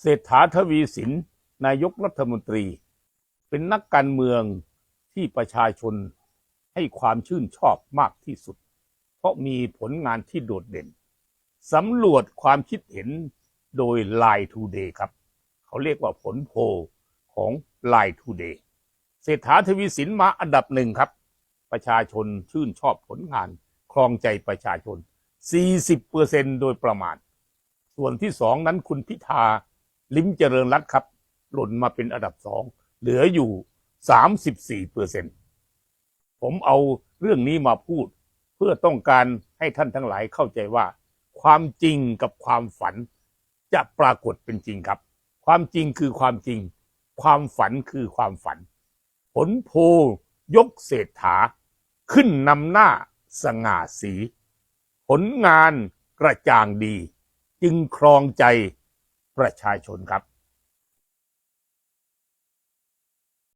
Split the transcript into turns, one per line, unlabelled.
เศรษฐาทวีสินนายกรัฐมนตรี เป็นนักการเมืองที่ประชาชนให้ความชื่นชอบมากที่สุด เพราะมีผลงานที่โดดเด่นสำรวจความคิดเห็นโดย Line Today ครับ เขาเรียกว่าผลโพลของ Line Today เศรษฐาทวีสินมาอันดับหนึ่งครับ ประชาชนชื่นชอบผลงาน ครองใจประชาชน 40%โดยประมาณ ส่วนที่สองนั้นคุณพิธา ลิ้มเจริญรัตครับ หล่นมาเป็นอันดับสองเหลืออยู่สามสิบสี่เปอร์เซ็นผมเอาเรื่องนี้มาพูด เพื่อต้องการให้ท่านทั้งหลายเข้าใจว่า ความจริงกับความฝัน จะปรากฏเป็นจริงครับ ความจริงคือความจริง ความฝันคือความฝัน ผลโพลยกเศรษฐา ขึ้นนำหน้าสง่าสี ผลงานกระจ่างดี จึงครองใจ ประชาชนครับ